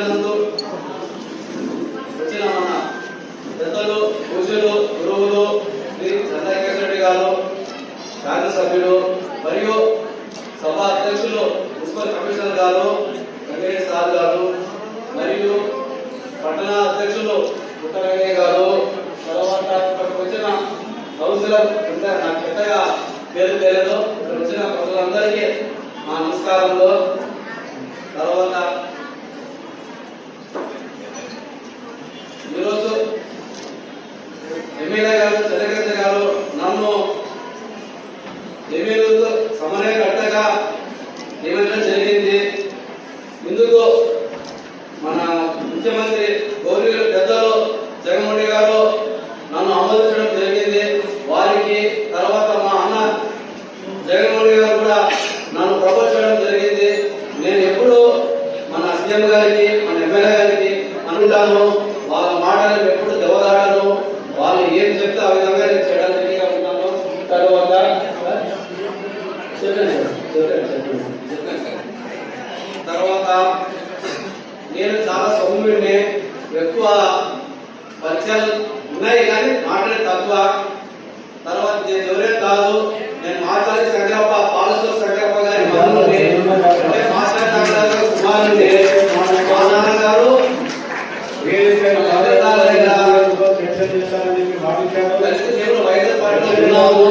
ఆధ్వర్యంలో వచ్చిన మన పెద్దలు పూజలు గురువులు శ్రీ చంద్రశేఖర్ రెడ్డి గారు శాసనసభ్యులు మరియు సభ అధ్యక్షులు మున్సిపల్ కమిషనర్ గారు వెంకటేష్ సార్ గారు మరియు పట్టణ అధ్యక్షులు పుట్ట గారు తర్వాత ఇక్కడికి వచ్చిన కౌన్సిలర్ నాకు పెద్దగా పేరు తెలియదు ఇక్కడ వచ్చిన ప్రజలందరికీ మా నమస్కారంలో గారు గారు నన్ను ఎమ్మెల్యేలతో సమన్వయకర్తగా నియమించడం జరిగింది. ఇందుకు మన ముఖ్యమంత్రి గౌరీ పెద్దలు జగన్మోహన్ గారు నన్ను ఆమోదించడం జరిగింది. వారికి తర్వాత మా అన్న జగన్మోహన్ గారు కూడా నన్ను ప్రపోజ్ చేయడం జరిగింది. నేను ఎప్పుడు మన సీఎం గారికి తర్వాత నేను చాలా సౌమ్యుడిని ఎక్కువ పరిచయాలు ఉన్నాయి కానీ మాట్లాడే తక్కువ. తర్వాత నేను ఎవరే కాదు నేను మాట్లాడే సంగ్రప్ప పాలతో సంగ్రప్ప గారి కుమారుని మా నాన్నగారు నేను వైద్య పార్టీలో ఉన్నాము.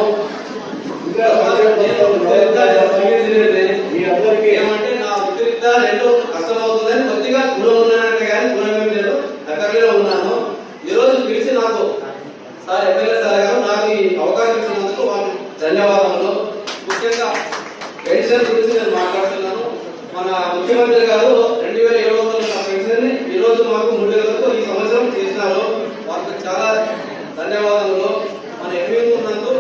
మన ముఖ్యమంత్రి గారు రెండు వేల ఏడు వందల పెన్షన్ ఈ రోజు మాకు మూడు వేలతో ఈ సంవత్సరం చేసినారు వారికి చాలా ధన్యవాదములు మన ఎంపీ ఉన్నందుకు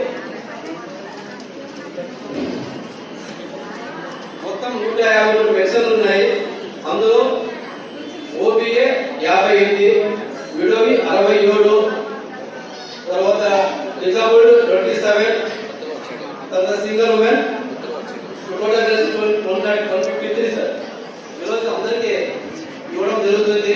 మొత్తం నూట యాభై మూడు పెన్షన్లు ఉన్నాయి అందులో ఓబీఏ యాభై ఎనిమిది విడోవి అరవై ఏడు తర్వాత డిజాబుల్డ్ ట్వంటీ సెవెన్ తర్వాత single women total one fifty three sir ఈరోజు అందరికీ ఇవ్వడం జరుగుతుంది